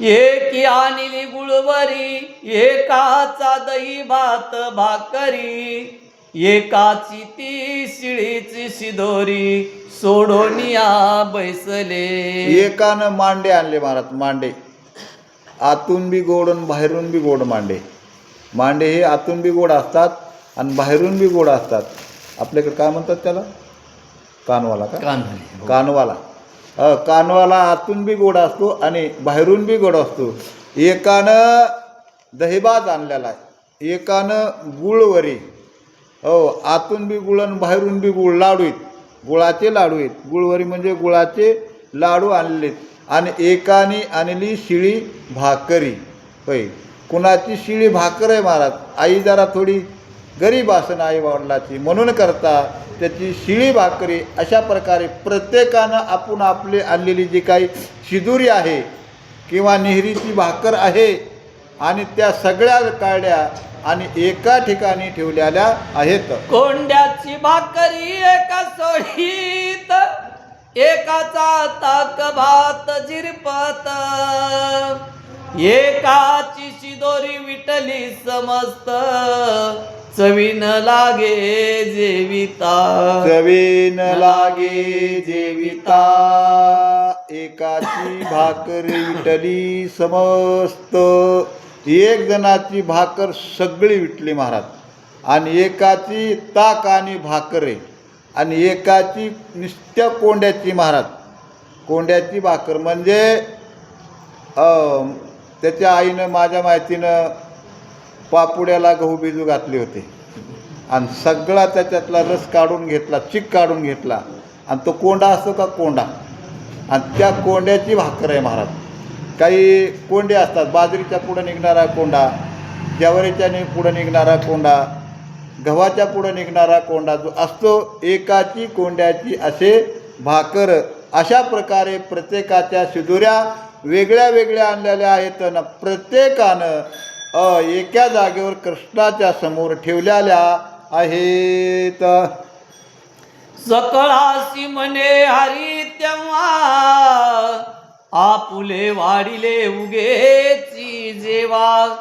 एकी आणली गुळवरी एकाचा दही भात भाकरी एकाची ती शिळीची शिदोरी सोडोनिया बैसले. एकानं मांडे आणले महाराज मांडे. आतून बी गोड आणि बाहेरून बी गोड मांडे. मांडे हे आतून बी गोड असतात आणि बाहेरून बी गोड असतात. आपल्याकडे काय म्हणतात त्याला? कानवाला का? कान्हाले कानवाला. अ, कानवाला आतून बी गोड असतो आणि बाहेरून बी गोड असतो. एकानं दहीबाज आणलेला आहे. एकानं गुळवरी हो आतून बी गुळ आणि बाहेरून बी गुळ लाडू आहेत. गुळाचे लाडू आहेत. गुळवरी म्हणजे गुळाचे लाडू आणलेत. आणि एकाने आणली शिळी भाकरी. होय. कुणाची शिळी भाकर आहे महाराज? आई जरा थोडी गरीब असन आई वडिलाची म्हणून करता. त्याची शिळी भाकरी अशा प्रकारे प्रत्येकानं आपण आपली आणलेली जी काही शिदुरी आहे किंवा नेहरीची भाकर आहे आणि त्या सगळ्या काड्या आणि एका ठिकाणी ठेवलेल्या आहेत. कोंड्याची भाकरी एका सोडीत एकाचा ताक भात झिरपत एकाची शिदोरी विटली समस्त चवीन लागे जेविता. चवीन लागे जेविता. एकाची भाकर विटली समस्त. एक जणाची भाकर सगळी विटली महाराज. आणि एकाची ताक आणि भाकरे. आणि एकाची नुसत्या कोंड्याची महाराज. कोंड्याची भाकर म्हणजे त्याच्या आईनं माझ्या माहितीनं पापुड्याला गहू बिजू घातले होते. आणि सगळा त्याच्यातला रस काढून घेतला चिक काढून घेतला. आणि तो कोंडा असतो का कोंडा? आणि त्या कोंड्याची भाकर आहे महाराज. काही कोंडे असतात बाजरीच्या पुढं निघणारा कोंडा ज्वारीच्या नि पुढं निघणारा कोंडा गव्हाच्या पुढं निघणारा कोंडा जो असतो एकाची कोंड्याची असे भाकर. अशा प्रकारे प्रत्येकाच्या शिदुऱ्या वेगळ्या वेगळ्या आणलेल्या आहेत आणि प्रत्येकानं एका जागेवर कृष्णाच्या समोर ठेवलेल्या आहेत. सकळासी म्हणे हरी तेव्हा आपुले वाढिले उगेची जेवा.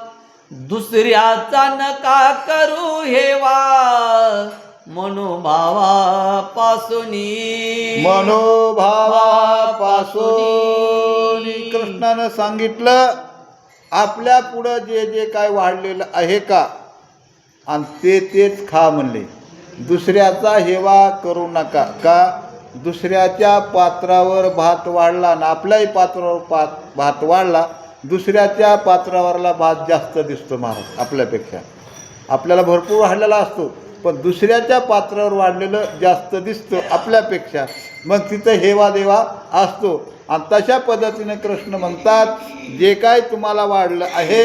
दुसऱ्याचा नका करू हेवा. मनोभावा पासुनी मनोभावापासून कृष्णानं सांगितलं आपल्या पुढं जे जे काय वाढलेलं आहे का? आणि ते तेच खा म्हणले. दुसऱ्याचा हेवा करू नका. का? दुसऱ्याच्या पात्रावर भात वाढला आणि आपल्याही पात्रावर पात भात वाढला दुसऱ्याच्या पात्रावरला भात जास्त दिसतो महाराज आपल्यापेक्षा. आपल्याला भरपूर वाढलेला असतो पण दुसऱ्याच्या पात्रावर वाढलेलं जास्त दिसतं आपल्यापेक्षा. मग तिथं हेवा देवा असतो. आणि तशा पद्धतीने कृष्ण म्हणतात जे काय तुम्हाला वाढलं आहे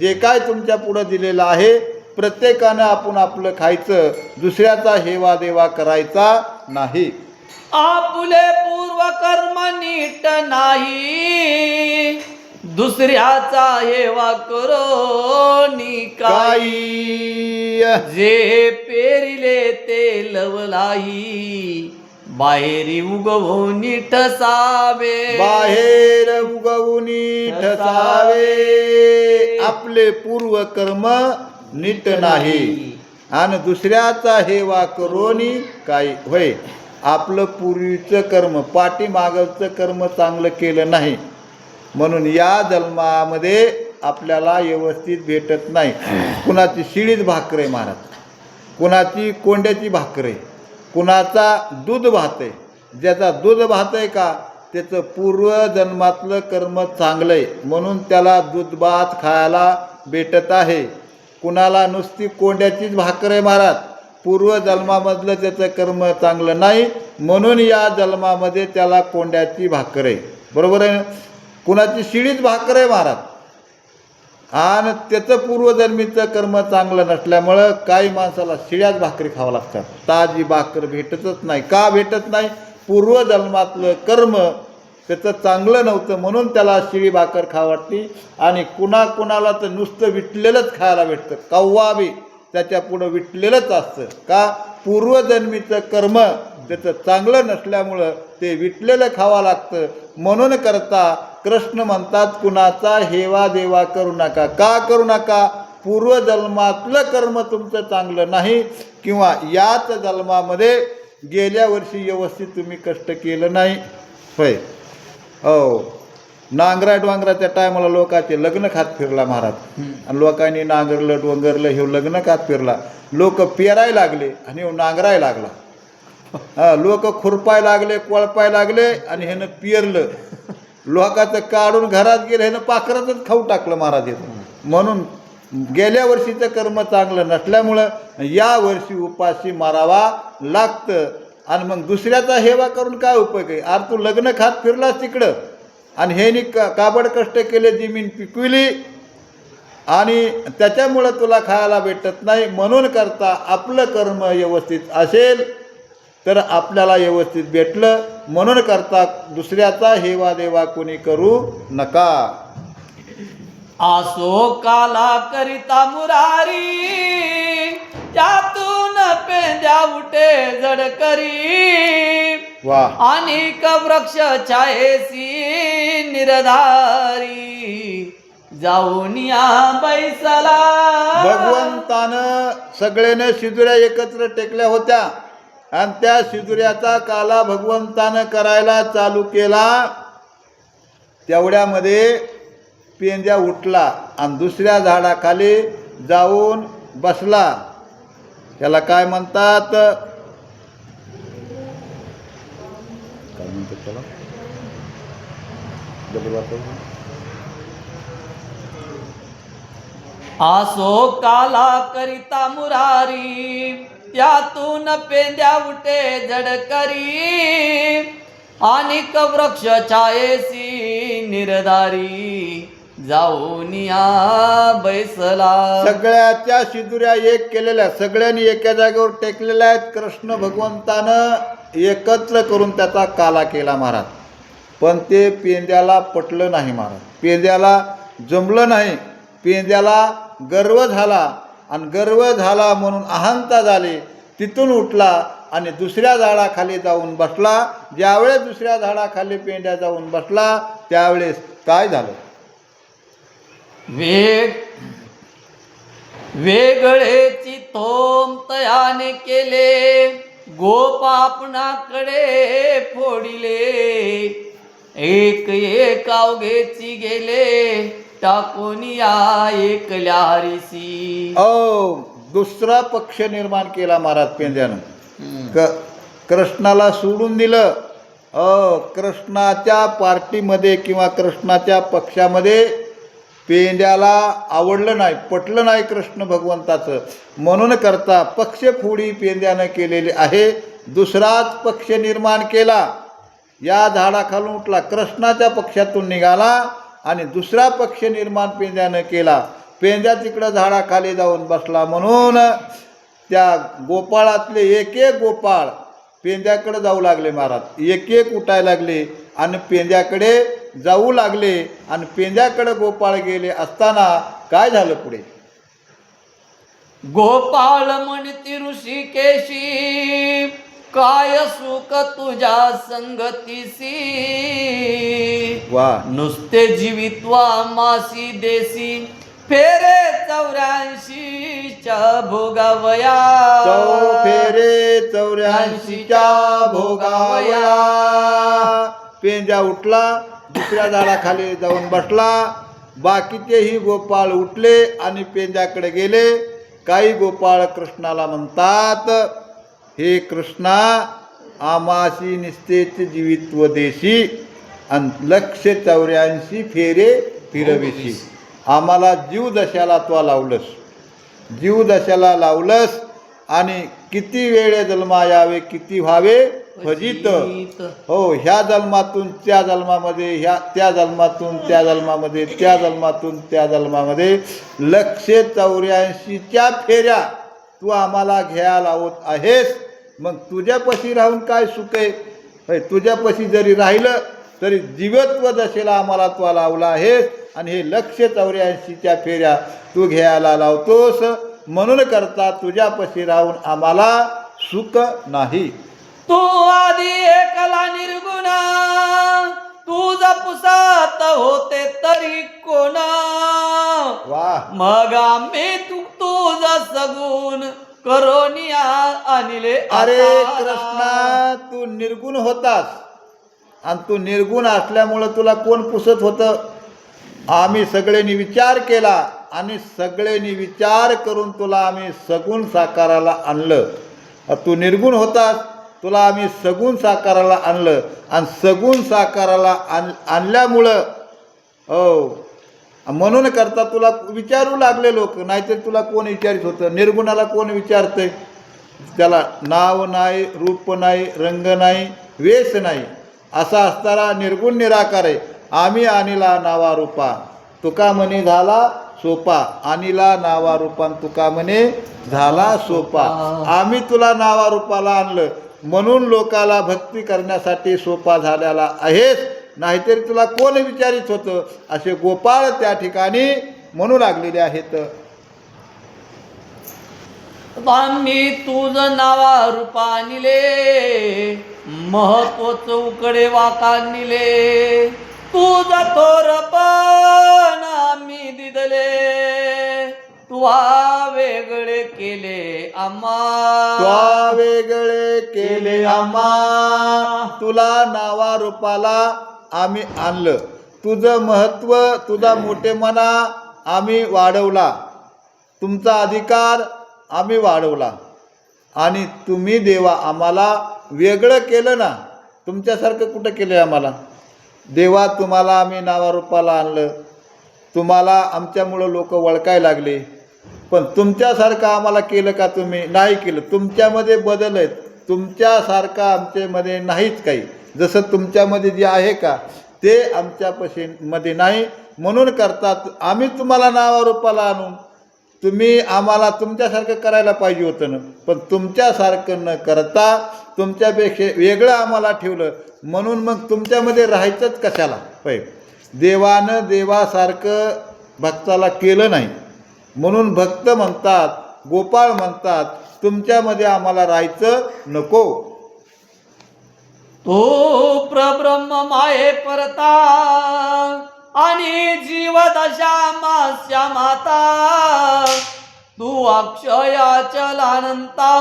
जे काय तुमच्या पुढं दिलेलं आहे प्रत्येकानं आपण आपलं खायचं दुसऱ्याचा हेवा देवा करायचा नाही. आपुले पूर्व कर्म नीट नाही दुसऱ्याचा हेवा करो निकाई काही. जे पेरिले ते लवलाई बाहेरी उगवून ठसावे बाहेर उगवुनी ठसावे आपले पूर्व कर्म नीट नाही. आणि दुसऱ्याचा हेवा करोनी काही होय? आपलं पूर्वीचं कर्म पाठीमागचं कर्म चांगलं केलं नाही. म्हणून या जन्मामध्ये आपल्याला व्यवस्थित भेटत नाही. कुणाची शिळीच भाकर आहे महाराज कुणाची कोंड्याची भाकर. आहे कुणाचा दूध वाहतं आहे ज्याचा दूध भात आहे का? त्याचं पूर्वजन्मातलं कर्म चांगलं आहे म्हणून त्याला दूध भात खायला भेटत आहे. कुणाला नुसती कोंड्याचीच भाकर आहे महाराज. पूर्वजन्मामधलं त्याचं कर्म चांगलं नाही म्हणून या जन्मामध्ये त्याला कोंड्याची भाकर आहे. बरोबर आहे? कुणाची शिळीच भाकर आहे महाराज. आणि त्याचं पूर्वजन्मीचं कर्म चांगलं नसल्यामुळं काही माणसाला शिळ्याच भाकरी खावं लागतात. ताजी भाकर भेटतच नाही. का भेटत नाही? पूर्वजन्मातलं कर्म त्याचं चांगलं नव्हतं म्हणून त्याला शिळी भाकर खा वाटते आणि कुणा कुणाला तर नुसतं विटलेलंच खायला भेटतं. कव्वा बी त्याच्या पुढं विटलेलंच असतं. का? पूर्वजन्मीचं कर्म त्याचं चांगलं नसल्यामुळं ते विटलेलं खावं लागतं. म्हणून करता कृष्ण म्हणतात कुणाचा हेवा देवा करू नका. का करू नका? पूर्वजन्मातलं कर्म तुमचं चांगलं नाही किंवा याच जन्मामध्ये गेल्या वर्षी व्यवस्थित तुम्ही कष्ट केलं नाही. होय. हो. नांगरा डोंगराच्या टायमाला लोकांचे लग्न खात फिरला महाराज. आणि लोकांनी नांगरलं डोंगरलं हे लग्न खात फिरला. लोक पेरायला लागले आणि ह्यो नांगरायला लागला. हा लोक खुरपाय लागले कोळपाय लागले आणि ह्यानं पिरलं. लोकाचं काढून घरात गेलं ह्यानं पाखरातच खाऊ टाकलं महाराज. म्हणून गेल्या वर्षीचं कर्म चांगलं नसल्यामुळं या वर्षी उपाशी मारावा लागतं. आणि मग दुसऱ्याचा हेवा करून काय उपयोग आहे? अरे तू लग्न खात फिरलास तिकडं. आणि ह्यानी का काबड कष्ट केले जमीन पिकविली आणि त्याच्यामुळं तुला खायला भेटत नाही. म्हणून करता आपलं कर्म व्यवस्थित असेल तर आपल्याला व्यवस्थित भेटलं. म्हणून करता दुसऱ्याचा हेवा देवा कोणी करू नका. आसो काला करिता मुरारी त्यातून पेंद्या उठे जड करी. अनेक वृक्ष छायेसी निरधारी. जाऊन या बैसला. भगवंतानं सगळ्यानं शिदुऱ्या एकत्र टेकल्या होत्या. आणि त्या शिदुऱ्याचा काला भगवंतानं करायला चालू केला. तेवढ्यामध्ये पेंद्या उठला आणि दुसऱ्या झाडाखाली जाऊन बसला. त्याला काय म्हणतात? आसो काला करिता मुरारी त्यातून पेंद्या उठे जड करी अनेक वृक्ष छायेसी निर्धारी जाऊन या बैसला. सगळ्याच्या शिदुऱ्या एक केलेल्या सगळ्यांनी एका जागेवर टेकलेल्या आहेत कृष्ण भगवंतानं. एकत्र करून त्याचा काला केला महाराज. पण ते पेंद्याला पटलं नाही महाराज. पेंद्याला जमलं नाही. पेंद्याला गर्व झाला आणि गर्व झाला म्हणून अहंता झाली. तिथून उठला आणि दुसऱ्या झाडाखाली जाऊन बसला. ज्यावेळेस दुसऱ्या झाडाखाली पेंड्या जाऊन बसला त्यावेळेस काय झालं? वेग वेगळेची थोम तयाने केले. गोप आपणाकडे फोडिले. एक एक अवघेची गेले टाकून या एकल्या हरीसी औ दुसरा पक्ष निर्माण केला महाराज पेंद्यानं. क कृष्णाला सोडून दिलं. अ कृष्णाच्या पार्टीमध्ये किंवा कृष्णाच्या पक्षामध्ये पेंड्याला आवडलं नाही पटलं नाही कृष्ण भगवंताचं. म्हणून करता पक्षफोडी पेंद्यानं केलेली आहे. दुसराच पक्ष निर्माण केला. या झाडाखालून उठला. कृष्णाच्या पक्षातून निघाला आणि दुसरा पक्ष निर्माण पेंद्यानं केला. पेंद्या तिकडं झाडाखाली जाऊन बसला. म्हणून त्या गोपाळातले एक एक गोपाळ पेंद्याकडे जाऊ लागले महाराज. एक एक उठायला लागले आणि पेंद्याकडे जाऊ लागले आणि पेंद्याकडे गोपाळ गेले असताना काय झालं पुढे? गोपाळ म्हणती ऋषिकेशी काय सुख तुझ्या संगतीसी वा. नुसते जीवित्वा मासी देसी फेरे चौऱ्याऐंशीच्या भोगावया. फेरे चौऱ्याऐंशीच्या भोगावया. पेंजा उठला दुसऱ्या झाडाखाली जाऊन बसला. बाकीचेही गोपाळ उठले आणि पेंजाकडे गेले. काही गोपाळ कृष्णाला म्हणतात हे कृष्णा आमाशी निस्तेच जीवित्व देशी आणि लक्ष चौऱ्याऐंशी फेरे फिरविशी. आम्हाला जीव दशाला तो लावलंस. जीव दशाला लावलंस आणि किती वेळे जन्मा यावे किती व्हावे? फजित. हो ह्या जन्मातून त्या जन्मामध्ये ह्या त्या जन्मातून त्या जन्मामध्ये त्या जन्मातून त्या जन्मामध्ये लक्षे चौऱ्याऐंशीच्या फेऱ्या तू आम्हाला घ्यायला लावत आहेस. मग तुझ्यापाशी राहून काय सुख आहे? तुझ्यापाशी जरी राहिलं तरी जीवत्व दशेला आम्हाला तू लावला आहेस. आणि हे लक्ष चौऱ्याऐंशीच्या फेऱ्या तू घ्यायला लावतोस. म्हणून करता तुझ्यापाशी राहून आम्हाला सुख नाही. तू आधी एकला निर्गुणा तुझा पुसात होते तरी कोण? वा मग आम्ही तू तुझा सगून करोनिया आणले अरे. कृष्णा तू निर्गुण होतास. आणि तू निर्गुण असल्यामुळं तुला कोण पुसत होतं? आम्ही सगळ्यांनी विचार केला. आणि सगळ्यांनी विचार करून तुला आम्ही सगुण साकाराला आणलं. तू निर्गुण होतास तुला आम्ही सगुण साकाराला आणलं. आणि सगुण साकाराला आण आणल्यामुळं हो म्हणून करता तुला विचारू लागले लोक नाहीतर तुला कोण विचारित होतं? निर्गुणाला कोण विचारतंय? त्याला नाव नाही रूप नाही रंग नाही वेश नाही. असा असताना निर्गुण निराकार आहे. आम्ही आणिला नावा रूपा तुका म्हणे झाला सोपा. आणिला नावा रूपान तुका म्हणे झाला सोपा. आम्ही तुला नावा रूपाला आणलं. म्हणून लोकाला भक्ती करण्यासाठी सोपा झालेला आहेस. नाहीतरी तुला कोण विचारित होतं? असे गोपाळ त्या ठिकाणी म्हणू लागलेले आहेत. आम्ही तुझ नावा रूपा निले महत्वच उकडे वाका निले तुझ थोरपण आम्ही दिदले. तुवा वेगळे केले आम्हा. त्वा वेगळे केले आम्हा. तुला नावा रूपाला आम्ही आणलं. तुझं महत्त्व तुझा मोठेपणा आम्ही वाढवला. तुमचा अधिकार आम्ही वाढवला. आणि तुम्ही देवा आम्हाला वेगळं केलं ना तुमच्यासारखं कुठं केलं आम्हाला? देवा तुम्हाला आम्ही नावारूपाला आणलं. तुम्हाला आमच्यामुळं लोक वळकाय लागले. पण तुमच्यासारखं आम्हाला केलं का तुम्ही? नाही केलं. तुमच्यामध्ये बदल आहेत. तुमच्यासारखं आमच्यामध्ये नाहीच काही. जसं तुमच्यामध्ये जे आहे का ते आमच्यापाशी मध्ये नाही. म्हणून करतात आम्ही तुम्हाला नावारूपाला आणून तुम्ही आम्हाला तुमच्यासारखं करायला पाहिजे होतं ना. पण तुमच्यासारखं न करता तुमच्यापेक्षा वेगळं आम्हाला ठेवलं. म्हणून मग तुमच्यामध्ये राहायचंच कशाला? पै देवानं देवासारखं भक्ताला केलं नाही. म्हणून भक्त म्हणतात गोपाळ म्हणतात तुमच्यामध्ये आम्हाला राहायचं नको. तो प्रब्रह्म माये परता. आणि जीव दशा मास्या माता तू अक्षया चलानंता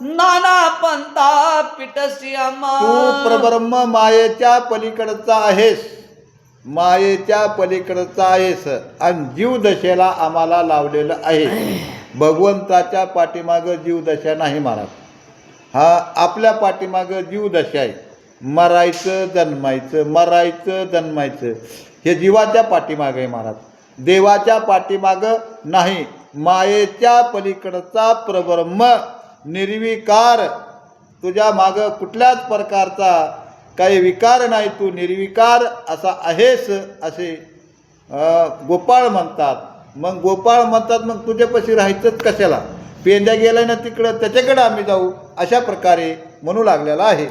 नाना पंता पिटसी आम्हा तू प्रब्रह्म मायेच्या पलीकडचा आहेस. मायेच्या पलीकडचा आहेस. आणि जीवदशेला आम्हाला लावलेलं आहे. भगवंताच्या पाठीमागं जीवदशा नाही महाराज हा आपल्या पाठीमागं जीवदशा आहे. मरायचं जन्मायचं मरायचं जन्मायचं. हे जीवाच्या पाठीमागं आहे महाराज. देवाच्या पाठीमागं नाही मायेच्या पलीकडचा प्रब्रह्म निर्विकार. तुझ्या मागं कुठल्याच प्रकारचा काही विकार नाही तू निर्विकार असा आहेस असे गोपाळ म्हणतात. मग गोपाळ म्हणतात मग तुझ्यापाशी राहायचंच कशाला? पेंद्या गेलाय ना तिकडं त्याच्याकडं आम्ही जाऊ अशा प्रकारे म्हणू लागलेला आहे.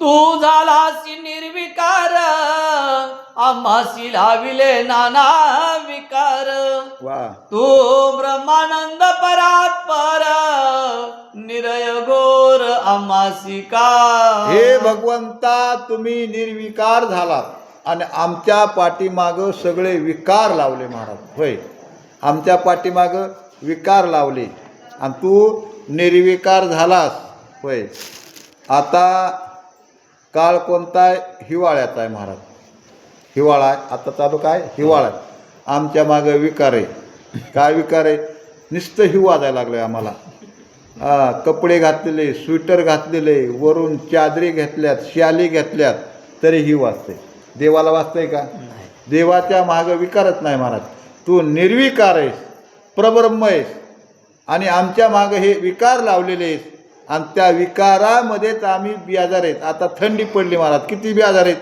तू झालासी निर्विकार आम्हासी लाविले नाना विकार. तू ब्रह्मानंद परात्पर निरय घोर आम्हासी का? हे भगवंता तुम्ही निर्विकार झालात आणि आमच्या पाठीमागं सगळे विकार लावले महाराज. होय. आमच्या पाठीमागं विकार लावले आणि तू निर्विकार झालास. होय. आता काळ कोणता आहे हिवाळ्याचा आहे महाराज. हिवाळा आहे आता चालू काय? हिवाळा. आहे आमच्या मागं विकार. आहे काय विकार? आहे नुसतं हिवा जायला लागलं आहे आम्हाला कपडे घातलेले स्वेटर घातलेले वरून चादरी घेतल्यात शाली घेतल्यात तरी ही वाचते देवाला वाचतंय का? देवाच्या मागं विकारच नाही महाराज. तू निर्विकार आहेस प्रब्रह्म आहेस आणि आमच्या मागं हे विकार लावलेले आहेस. आणि त्या विकारामध्येच आम्ही बियाजार आहेत. आता थंडी पडली मला. किती बियाजार आहेत?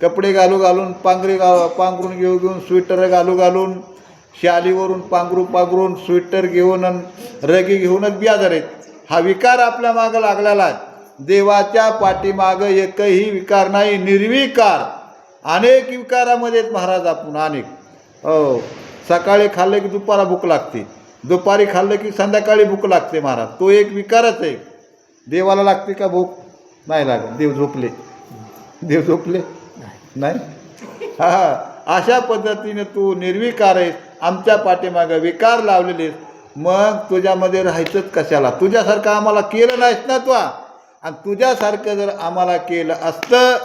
कपडे घालू घालून पांघरे घा पांघरून घेऊ घेऊन स्वेटर घालू घालून शालीवरून पांघरू पांघरून स्वेटर घेऊन अन रगी घेऊनच बियाजार आहेत. हा विकार आपल्या मागं लागलेला आहे. देवाच्या पाठीमागं एकही विकार नाही निर्विकार. अनेक विकारामध्ये आहेत महाराज आपण अनेक. हो सकाळी खाल्लं की दुपारा भूक लागते. दुपारी खाल्लं की संध्याकाळी भूक लागते महाराज. तो एक विकारच आहे. देवाला लागते का भूक? नाही लागत. देव झोपले. देव झोपले? नाही. हा हा. अशा पद्धतीने तू निर्विकार आहेस आमच्या पाठीमागं विकार लावलेलेस मग तुझ्यामध्ये राहायचंच कशाला? तुझ्यासारखं आम्हाला केलं नाहीस ना तू? आणि तुझ्यासारखं जर आम्हाला केलं असतं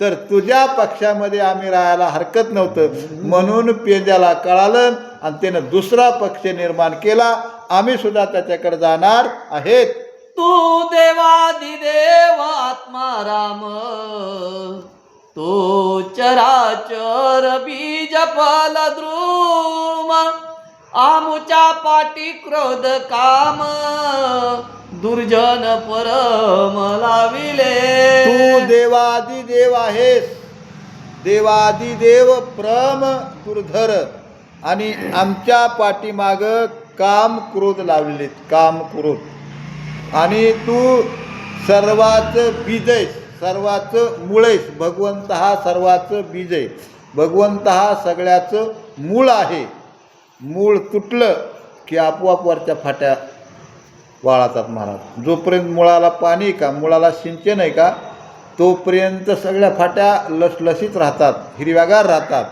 तर तुझ्या पक्षामध्ये आम्ही राहायला हरकत नव्हतं. म्हणून पेंद्याला कळालं आणि त्यानं दुसरा पक्ष निर्माण केला. आम्ही सुद्धा त्याच्याकडे जाणार आहेत. तू देवादिदेव आत्मा राम. तो चराचर बीज फल द्रुम. आमुच्या पाटी क्रोध काम. दुर्जन परम लाविले. तू देवादी देव आहेस. देवादी देव प्रम दुर्धर. आणि आमच्या पाठीमाग काम क्रोध लावलेले काम क्रोध. आणि तू सर्वाचं बीज आहेस सर्वाचं मूळ आहेस भगवंत हा सर्वाचं बीज. आहे भगवंत हा सगळ्याचं मूळ आहे. मूळ तुटलं की आपोआप वरच्या फाट्या वाळतात महाराज जोपर्यंत मुळाला पाणी का मुळाला सिंचन आहे का तोपर्यंत सगळ्या फाट्या लसलसीत राहतात हिरव्यागार राहतात.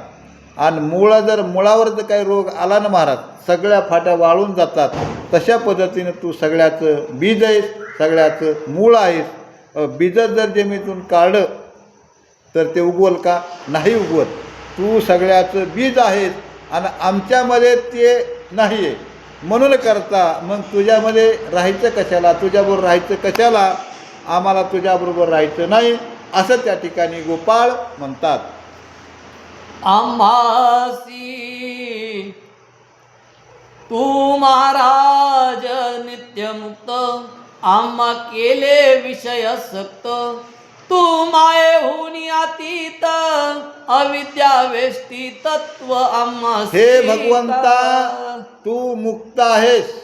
आणि मुळा जर मुळावर जर काही रोग आला ना महाराज सगळ्या फाट्या वाळून जातात. तशा पद्धतीनं तू सगळ्याचं बीज आहेस सगळ्याचं मूळ आहेस. अ, बीज जर जमिनीतून काढलं तर ते उगवल का? नाही उगवत. तू सगळ्याचं बीज आहेस आणि आमच्यामध्ये ते नाही आहे म्हणून करता मग तुझ्यामध्ये राहायचं कशाला? तुझ्याबरोबर राहायचं कशाला? आम्हाला तुझ्याबरोबर राहायचं नाही असं त्या ठिकाणी गोपाळ म्हणतात. आम्हासी तू महाराज नित्यमुक्त आम्हा केले विषय सक्त. तू मायेहून अतीत अविद्या वेष्टी तत्व आम्हा हे भगवंता तू मुक्त आहेस.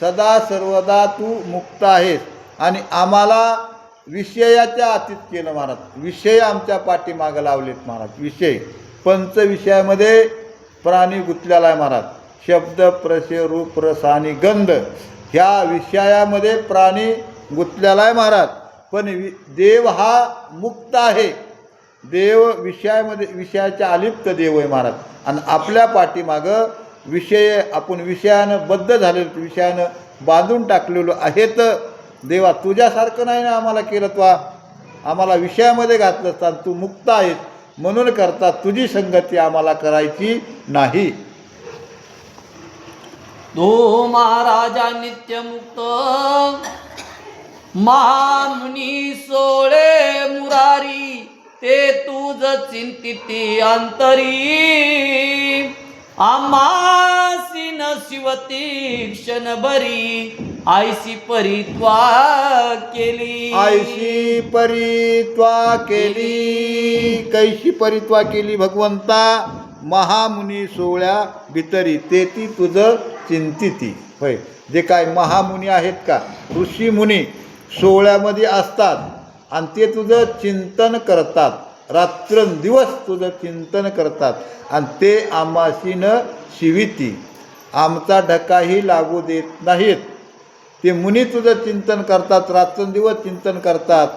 सदा सर्वदा तू मुक्त आहेस. आणि आम्हाला विषयाच्या अतीत केलं महाराज. विषय आमच्या पाठीमागं लावलेत महाराज. विषय. पंच विषयामध्ये प्राणी गुंतलेला आहे महाराज. शब्द प्रशय रूप रस आणि गंध ह्या विषयामध्ये प्राणी गुंतलेला आहे महाराज. पण वि देव हा मुक्त आहे. देव विषयामध्ये विषयाच्या अलिप्त देव आहे महाराज. आणि आपल्या पाठीमागं विषय आपण विषयानं बद्ध झालेलो विषयानं बांधून टाकलेलो आहेत. देवा तुझ्यासारखं नाही ना आम्हाला केलं तो आम्हाला विषयामध्ये घातलं असता तू मुक्त आहेस. म्हणून करता तुझी संगती आम्हाला करायची नाही. तो महाराजा नित्यमुक्त महामुनी सोळे मुरारी ते तुझ चिंतिती अंतरी. आमासी न शिवती क्षण बरी आयसी परित्वा केली. आयशी परित्वा केली. कैशी परित्वा केली भगवंता? महामुनी सोहळ्या भितरी ते ती तुझं चिंतिती. होय. जे काय महामुनी आहेत का? ऋषी मुनी सोहळ्यामध्ये असतात आणि ते तुझं चिंतन करतात. रात्रंदिवस तुझं चिंतन करतात. आणि ते आमाशीनं शिविती. आमचा ढकाही लागू देत नाहीत. ते मुनी तुझं चिंतन करतात रात्रंदिवस चिंतन करतात.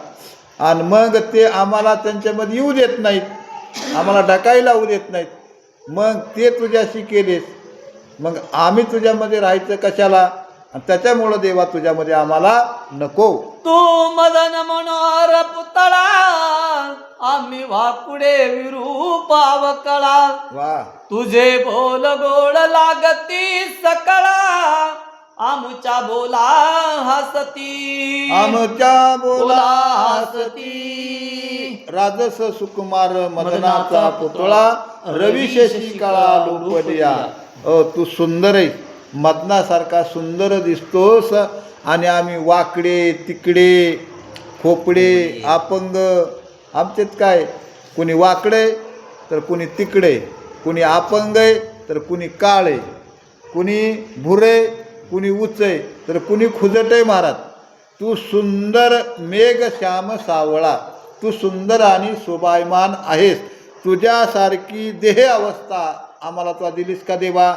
आणि मग ते आम्हाला त्यांच्यामध्ये येऊ देत नाहीत. आम्हाला ढकाही लावू देत नाहीत. मग ते तुझ्याशी केलेस. मग आम्ही तुझ्यामध्ये राहायचं कशाला? आणि त्याच्यामुळं देवा तुझ्यामध्ये आम्हाला नको. तू मदन मनोहर पुतळा आम्ही वाकुडे विरूपाव कळा वा. तुझे बोल गोड लागती सकळा आमुच्या बोला हसती. आमच्या बोला बोला हसती. राजस सुकुमार मदनाचा पुतळा रविशेषी काळा लोपलिया अ तू सुंदर आहे मदनासारखा सुंदर दिसतोस आणि आम्ही वाकडे तिकडे खोपडे अपंग. आमच्यात काय? कुणी वाकडे तर कुणी तिकडे. कुणी अपंग आहे तर कुणी काळ. कुणी भुरे कुणी उच आहे तर कुणी खुजट आहे महाराज तू सुंदर मेघ श्याम सावळा. तू सुंदर आणि शोभायमान आहेस. तुझ्यासारखी देह अवस्था आम्हाला तू दिलीस का देवा?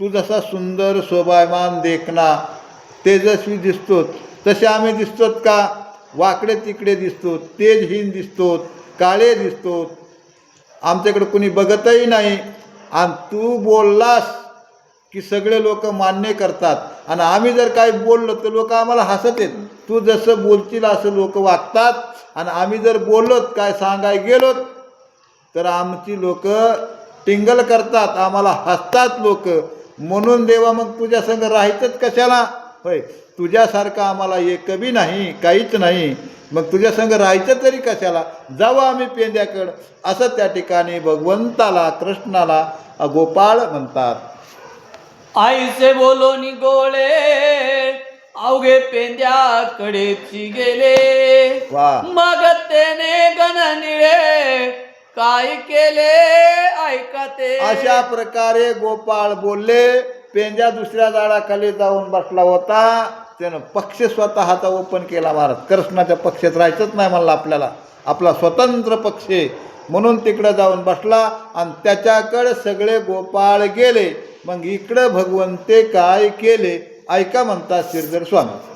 तू जसा सुंदर शोभायमान देखना तेजस्वी दिसतोत. तसे आम्ही दिसतोत का? वाकडे तिकडे दिसतो तेजहीन दिसतोत काळे दिसतोत. आमच्याकडे कुणी बघतही नाही. आणि तू बोललास की सगळे लोक मान्य करतात. आणि आम्ही जर काही बोललो तर लोक आम्हाला हसत आहेत. तू जसं बोलतील असं लोक वागतात. आणि आम्ही जर बोललोत काय सांगाय गेलोत तर आमची लोक टिंगल करतात. आम्हाला हसतात लोक. म्हणून देवा मग तुझ्या संग राहायचंच कशाला? होय तुझ्यासारखं आम्हाला एक बी नाही काहीच नाही. मग तुझ्या संग राहायचं तरी कशाला? जावं आम्ही पेंद्याकडं. असं त्या ठिकाणी भगवंताला कृष्णाला गोपाळ म्हणतात. आईचे बोलोनी गोळे अवघे पेंद्याकडेची गेले. वा. मग त्याने गणनिळे काय केले? ऐका ते. अशा प्रकारे गोपाळ बोलले पेंजा दुसऱ्या झाडाखाली जाऊन बसला होता. त्यानं पक्ष स्वतःचा ओपन केला महाराज कृष्णाच्या पक्षात राहायचंच नाही म्हणलं आपल्याला. आपला स्वतंत्र पक्ष म्हणून तिकडं जाऊन बसला आणि त्याच्याकडे सगळे गोपाळ गेले. मग इकडं भगवंते काय केले? ऐका म्हणतात श्रीधर स्वामी.